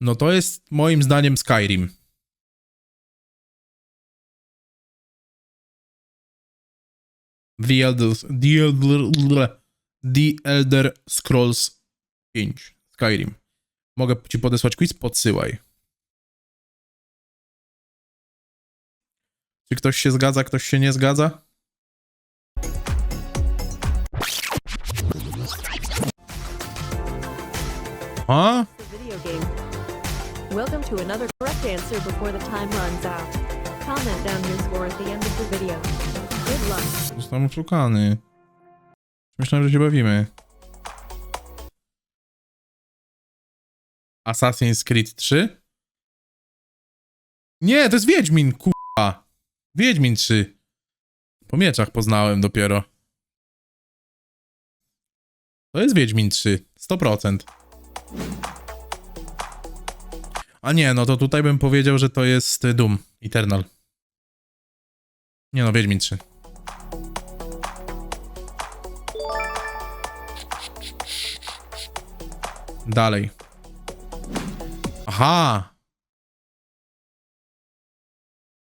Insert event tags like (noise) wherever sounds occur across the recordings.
No to jest moim zdaniem Skyrim. The Elder, The Elder, The Elder Scrolls 5. Skyrim. Mogę ci podesłać quiz? Podsyłaj. Czy ktoś się zgadza, ktoś się nie zgadza? A? Welcome to another correct answer before the time runs out. Comment down your score at the end of the video. Good luck. Zostałem oszukany. Myślałem, że się bawimy. Assassin's Creed 3? Nie, to jest Wiedźmin, kurwa. Wiedźmin 3. Po mieczach poznałem dopiero. To jest Wiedźmin 3. 100%. A nie, no to tutaj bym powiedział, że to jest Doom Eternal. Nie no, Wiedźmin 3. Dalej. Aha.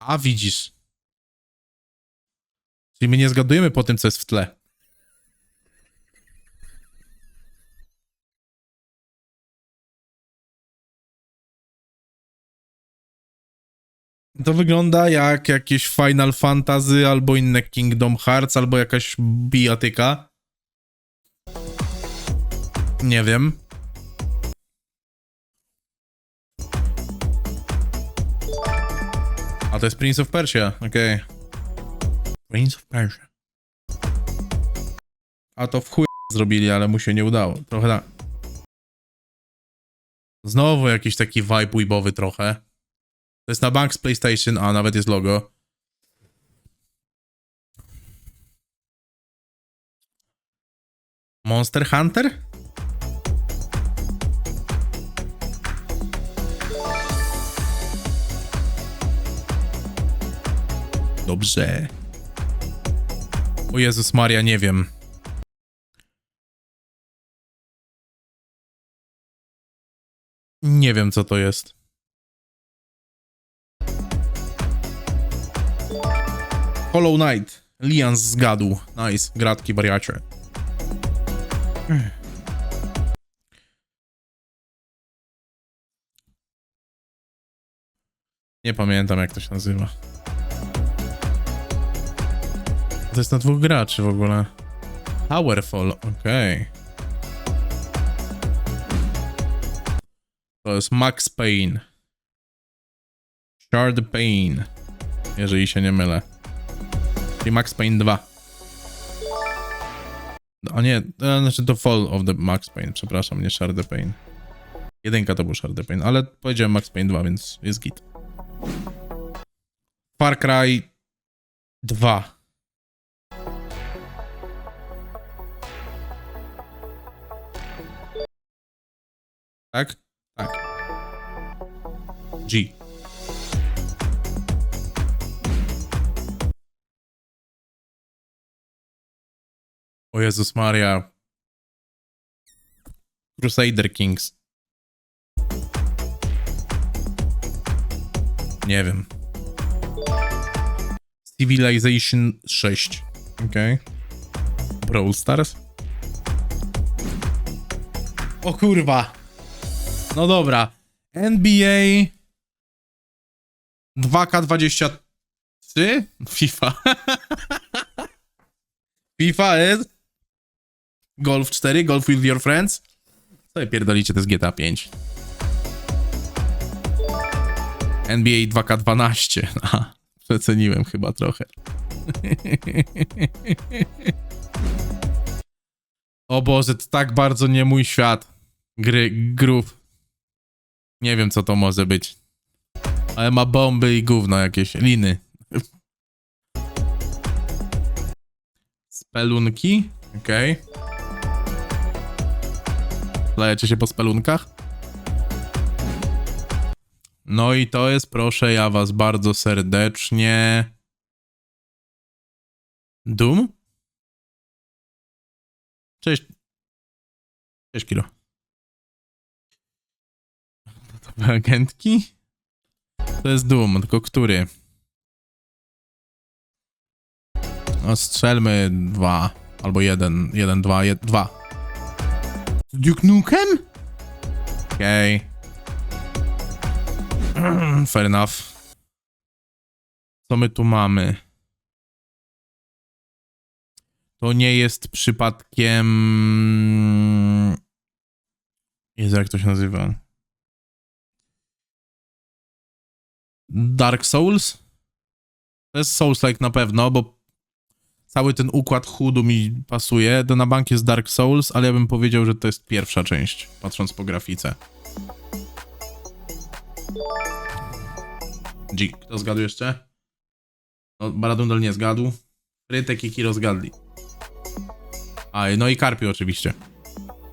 A widzisz. Czyli my nie zgadujemy po tym, co jest w tle. To wygląda jak jakieś Final Fantasy albo inne Kingdom Hearts albo jakaś bijatyka. Nie wiem. A to jest Prince of Persia, okej. Prince of Persia. A to w chuj zrobili, ale mu się nie udało. Trochę tak. Znowu jakiś taki vibe weebowy trochę. To jest na bank z PlayStation, a nawet jest logo. Monster Hunter? Dobrze. O Jezus Maria, nie wiem. Nie wiem, co to jest. Hollow Knight. Lian zgadł. Nice. Gratki, wariacie. Nie pamiętam, jak to się nazywa. To jest na dwóch graczy w ogóle. Powerful, okej. To jest Max Payne. Shard Payne. Jeżeli się nie mylę. Czyli Max Payne 2. O nie, to znaczy to Fall of the Max Payne, przepraszam, nie Shard Payne. Jedynka to był Shard Payne, ale powiedziałem Max Payne 2, więc jest git. Far Cry 2. Tak? Tak. G. O Jezus Maria. Crusader Kings. Nie wiem. Civilization 6. Okej. Brawl Stars. O kurwa. No dobra. NBA 2K23 (laughs) FIFA. FIFA jest Golf 4, Golf with your friends. Co pierdolicie, to jest GTA 5. NBA 2K12. Aha, przeceniłem chyba trochę. (laughs) o Boże, to tak bardzo nie mój świat. Gry, grów. Nie wiem, co to może być. Ale ma bomby i gówno jakieś, liny. (laughs) Spelunki? Okej. Lejecie się po spelunkach? No i to jest, proszę ja was bardzo serdecznie... Doom? Cześć. Cześć, Kilo. To agentki? To jest Doom, tylko który? No strzelmy dwa. Albo jeden, jeden, dwa, jed, dwa. Duke Nukem? Okej. (clears throat) Fair enough. Co my tu mamy? To nie jest przypadkiem... Jezu, jak to się nazywa? Dark Souls? To jest Souls-like na pewno, bo cały ten układ chudu mi pasuje. To na bank jest Dark Souls, ale ja bym powiedział, że to jest pierwsza część, patrząc po grafice. G, kto zgadł jeszcze? No, Baradundel nie zgadł. Frytek i Kiro zgadli. A, no i Karpio oczywiście.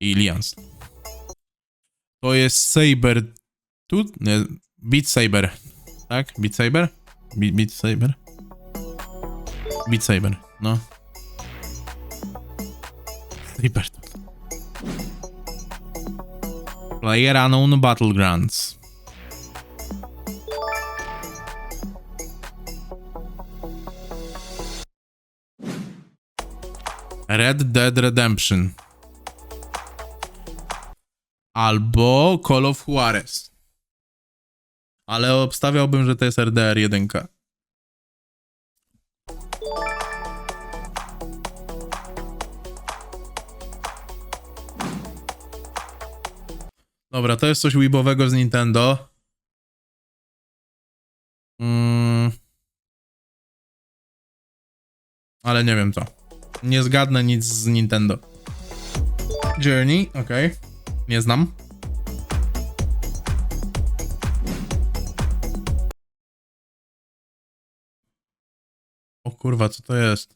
I Lians. To jest Saber. Tu? Beat Saber. Tak? Beat Saber? Beat, Beat Saber? Beat Saber, no. Saber. Player Unknown Battlegrounds. Red Dead Redemption. Albo Call of Juarez. Ale obstawiałbym, że to jest RDR 1. Dobra, to jest coś weebowego z Nintendo. Mm. Ale nie wiem co. Nie zgadnę nic z Nintendo. Journey, okej. Nie znam. O kurwa, co to jest?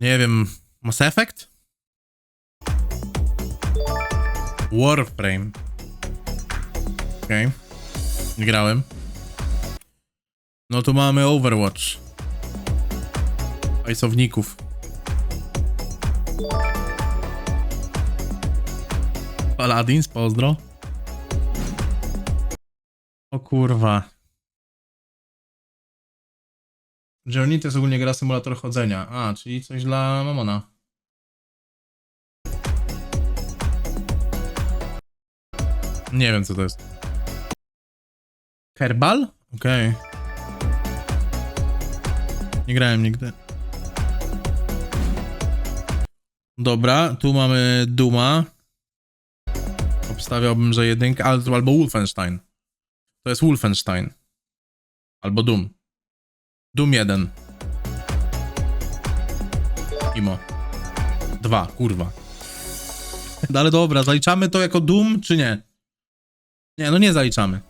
Nie wiem. Mass Effect? Warframe. Okej. Nie grałem. No tu mamy Overwatch. Pajsowników. Paladins, pozdro. O kurwa. Journey to jest ogólnie gra symulator chodzenia. A, czyli coś dla Mamona. Nie wiem co to jest. Kerbal? Okej. Nie grałem nigdy. Dobra, tu mamy Duma. Obstawiałbym, że jedynka, albo Wolfenstein. To jest Wolfenstein. Albo Doom. Doom 1. Imo. Dwa, kurwa. No (laughs) ale dobra, zaliczamy to jako Doom, czy nie? Nie, no nie zaliczamy.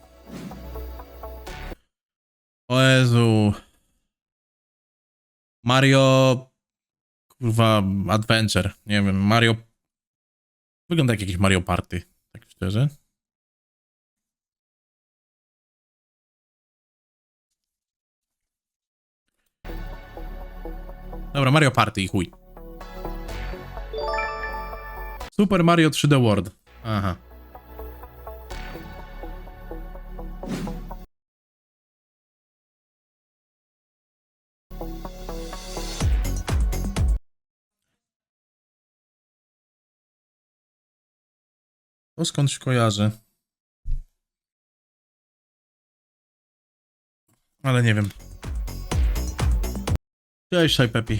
O Jezu. Mario... Kurwa, Adventure. Nie wiem, Mario... Wygląda jak jakieś Mario Party, tak szczerze. Dobra, Mario Party i chuj. Super Mario 3D World. Aha. To skądś kojarzę. Ale nie wiem. Cześć, Pepi.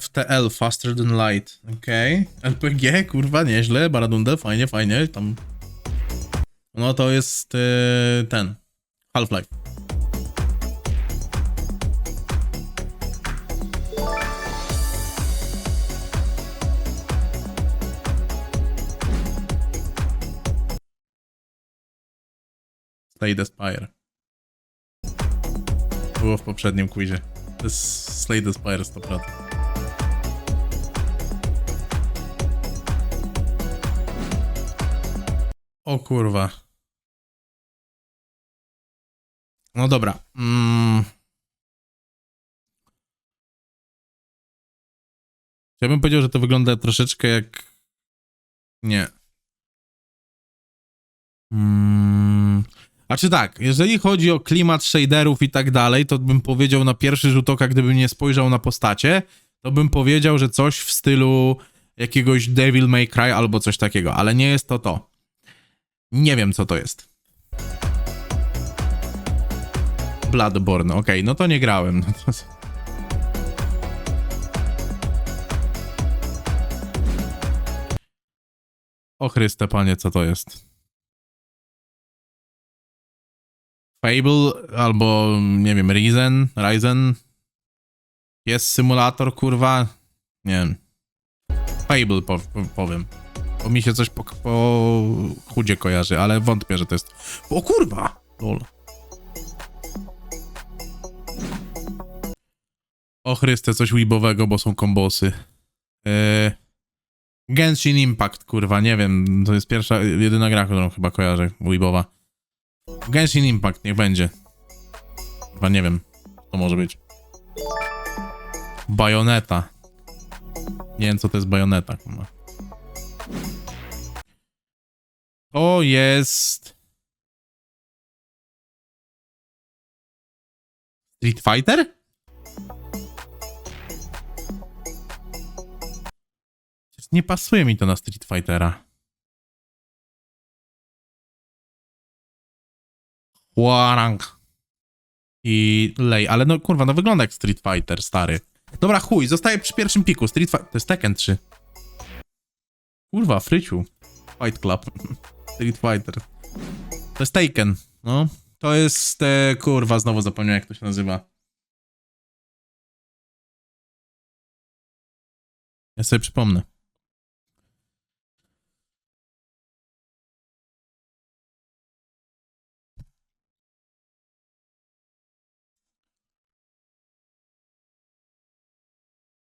FTL, Faster Than Light. Okej. LPG, kurwa, nieźle. Baradunde, fajnie, fajnie. Tam. No to jest yy, ten. Half-Life. Slay the Spire. Było w poprzednim quizie. To jest Slay the Spire 100%. O kurwa. No dobra. Mm. Ja bym powiedział, że to wygląda troszeczkę jak... Nie. Mm. A czy tak, jeżeli chodzi o klimat shaderów i tak dalej, to bym powiedział na pierwszy rzut oka, gdybym nie spojrzał na postacie, to bym powiedział, że coś w stylu jakiegoś Devil May Cry albo coś takiego, ale nie jest to to. Nie wiem, co to jest. Bloodborne, okej, no to nie grałem. No. (laughs) O Chryste, panie, co to jest? Fable albo, nie wiem, Ryzen, Ryzen? Jest symulator, kurwa? Nie wiem. Fable po, po, powiem. Bo mi się coś po, po chudzie kojarzy, ale wątpię, że to jest... O kurwa! Lol. O Chryste, coś weebowego, bo są kombosy. Eee... Genshin Impact, kurwa, nie wiem, to jest pierwsza, jedyna gra, którą chyba kojarzę, weebowa. Genshin Impact, niech będzie. Chyba nie wiem, to może być. Bajoneta. Nie wiem, co to jest bajoneta. To jest... Street Fighter? Nie pasuje mi to na Street Fightera. Huarang. I Lej, ale no kurwa, no wygląda jak Street Fighter, stary. Dobra, chuj, zostaję przy pierwszym piku. Street Fighter, to jest Tekken 3. Kurwa, Fryciu. Fight Club. (laughs) Street Fighter. To jest Taken, no. To jest, e, kurwa, znowu zapomniałem jak to się nazywa. Ja sobie przypomnę.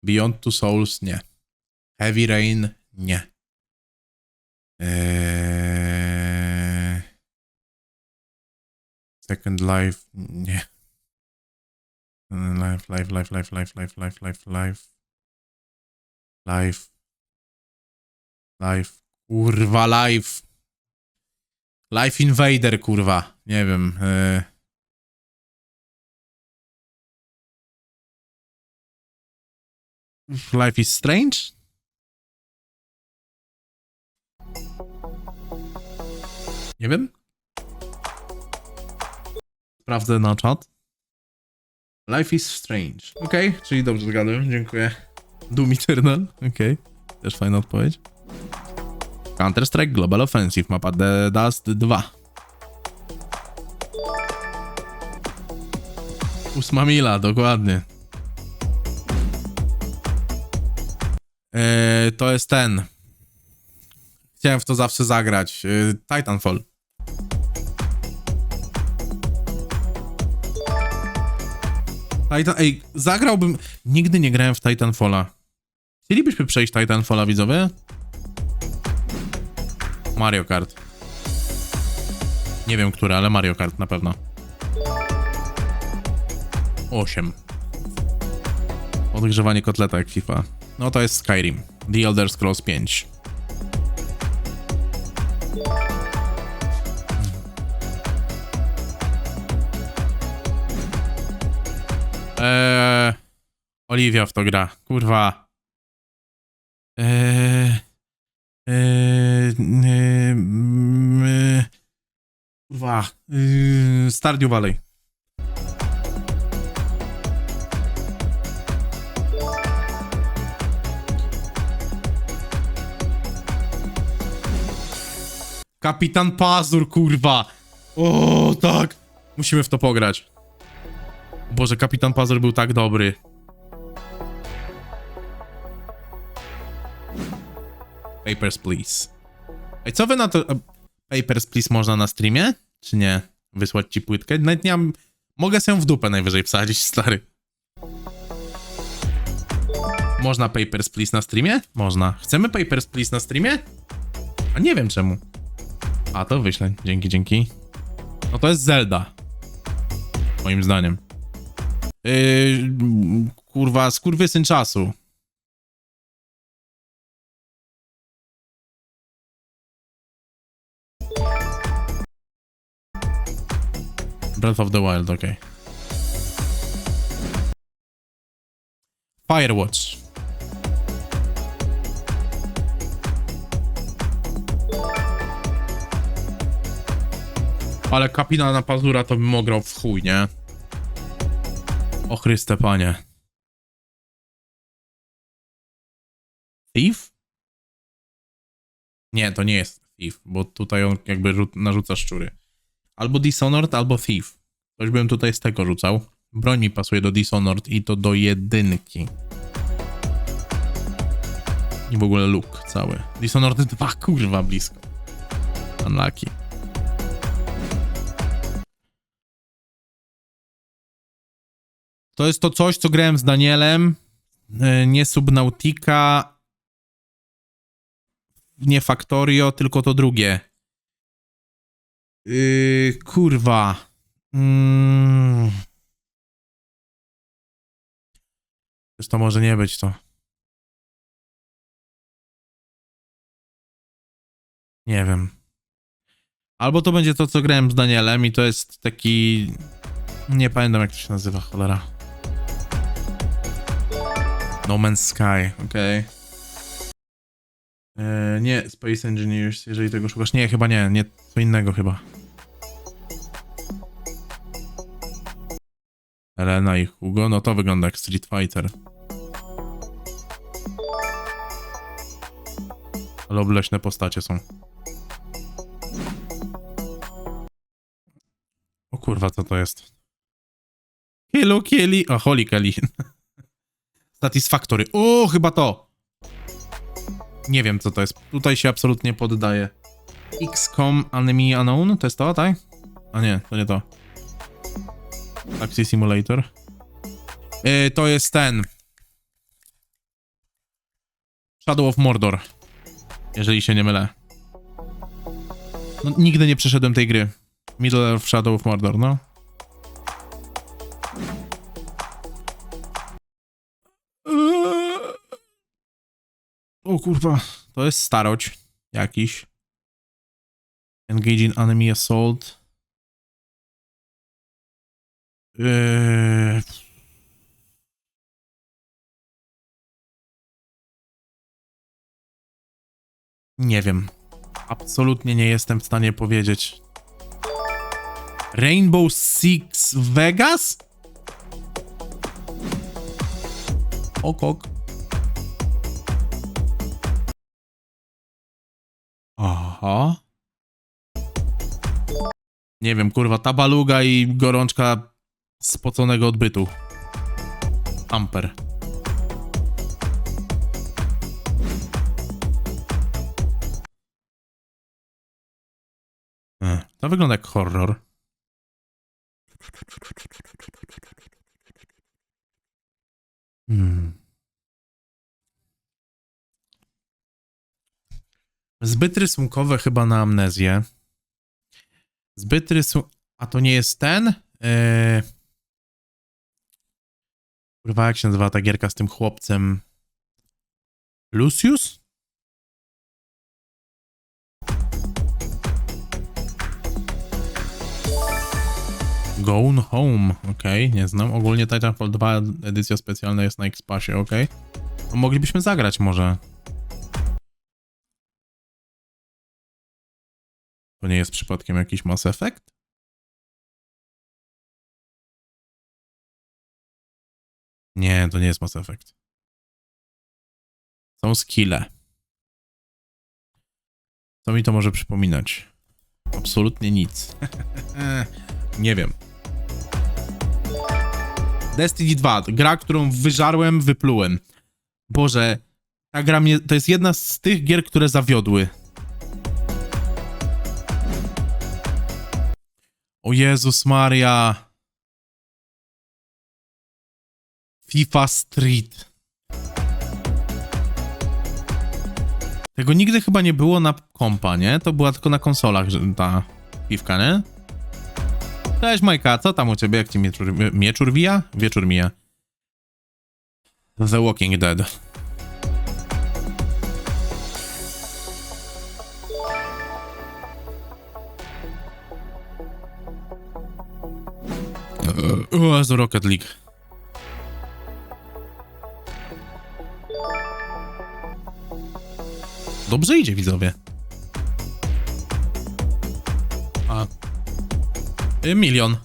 Beyond Two Souls nie. Heavy Rain nie. Eee... Second Life nie. Life, life, life, life, life, life, life, life, life. Life. Life. Kurwa, life. Life Invader, kurwa. Nie wiem. Eee... Life is Strange? Nie wiem. Sprawdzę na czat. Life is Strange. Okej, czyli dobrze zgadłem, dziękuję. Doom Eternal, okej. Też fajna odpowiedź. Counter-Strike Global Offensive, mapa The Dust 2. Ósma mila, dokładnie. Eee, to jest ten. Chciałem w to zawsze zagrać. Eee, Titanfall. Titan... Ej, zagrałbym... Nigdy nie grałem w Titanfalla. Chcielibyśmy przejść Titanfalla, widzowie? Mario Kart. Nie wiem, które, ale Mario Kart na pewno. 8. Odgrzewanie kotleta jak FIFA. No to jest Skyrim. The Elder Scrolls 5. Eee, Oliwia w to gra. Kurwa. Eee, eee, eee, kurwa. Eee, Stardew Valley. Kapitan Pazur, kurwa. O, tak. Musimy w to pograć. Boże, Kapitan Pazur był tak dobry. Papers, please. Ej, co wy na to... Papers, please można na streamie? Czy nie? Wysłać ci płytkę? Nawet nie mam... Mogę sobie w dupę najwyżej wsadzić, stary. Można Papers, please na streamie? Można. Chcemy Papers, please na streamie? A nie wiem czemu. A to wyślę. Dzięki, dzięki. No to jest Zelda. Moim zdaniem. Yy, kurwa, skurwysyn czasu. Breath of the Wild, okej. Okay. Firewatch. Ale kapina na pazura to bym ograł w chuj, nie? O Chryste, panie. Thief? Nie, to nie jest Thief, bo tutaj on jakby rzu- narzuca szczury. Albo Dishonored, albo Thief. Coś bym tutaj z tego rzucał. Broń mi pasuje do Dishonored i to do jedynki. I w ogóle look cały. Dishonored 2, kurwa, blisko. Unlucky. To jest to coś, co grałem z Danielem. E, Nie Subnautica, nie Factorio, tylko to drugie. Yy, kurwa. Mm. Też to może nie być to. Nie wiem. Albo to będzie to, co grałem z Danielem i to jest taki... Nie pamiętam, jak to się nazywa, cholera. No Man's Sky, okej. Eee, nie, Space Engineers, jeżeli tego szukasz. Nie, chyba nie, nie, co innego chyba. Elena i Hugo, no to wygląda jak Street Fighter. Ale obleśne postacie są. O kurwa, co to jest? Hello Kelly, o Holy Kelly. (laughs) Satisfactory. O, chyba to! Nie wiem, co to jest. Tutaj się absolutnie poddaje. XCOM Enemy Unknown? To jest to, tak? A nie, to nie to. Taxi Simulator. Yy, to jest ten. Shadow of Mordor. Jeżeli się nie mylę. No, nigdy nie przeszedłem tej gry. Middle of Shadow of Mordor, no. O kurwa, to jest staroć jakiś. Engaging enemy assault. Eee... Nie wiem. Absolutnie nie jestem w stanie powiedzieć. Rainbow Six Vegas? Ok, ok. Aha. Nie wiem, kurwa, tabaluga i gorączka spoconego odbytu. Amper. E, To wygląda jak horror. Hmm. Zbyt rysunkowe chyba na amnezję. Zbyt rysu... A to nie jest ten? Eee... Kurwa, jak się nazywa ta gierka z tym chłopcem? Lucius? Gone Home, okej, nie znam. Ogólnie Titanfall 2 edycja specjalna jest na Xpasie, okej. To moglibyśmy zagrać może. To nie jest przypadkiem jakiś Mass Effect? Nie, to nie jest Mass Effect. Są skille. Co mi to może przypominać? Absolutnie nic. (laughs) nie wiem. Destiny 2, gra, którą wyżarłem, wyplułem. Boże, ta gra mnie, to jest jedna z tych gier, które zawiodły. O Jezus Maria. FIFA Street. Tego nigdy chyba nie było na kompa, nie? To była tylko na konsolach ta piwka, nie? Cześć Majka, co tam u ciebie? Jak ci mieczur, mieczur wija? Wieczór mija. The Walking Dead. O, Jezu, Rocket League. Dobrze idzie, widzowie. A. Y, Milion.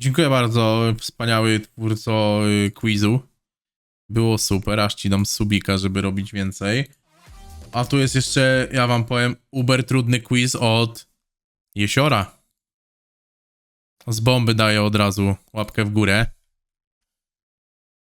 Dziękuję bardzo, wspaniały twórco y, quizu. Było super, aż ci dam subika, żeby robić więcej. A tu jest jeszcze, ja wam powiem, uber trudny quiz od Jesiora. Z bomby daję od razu łapkę w górę.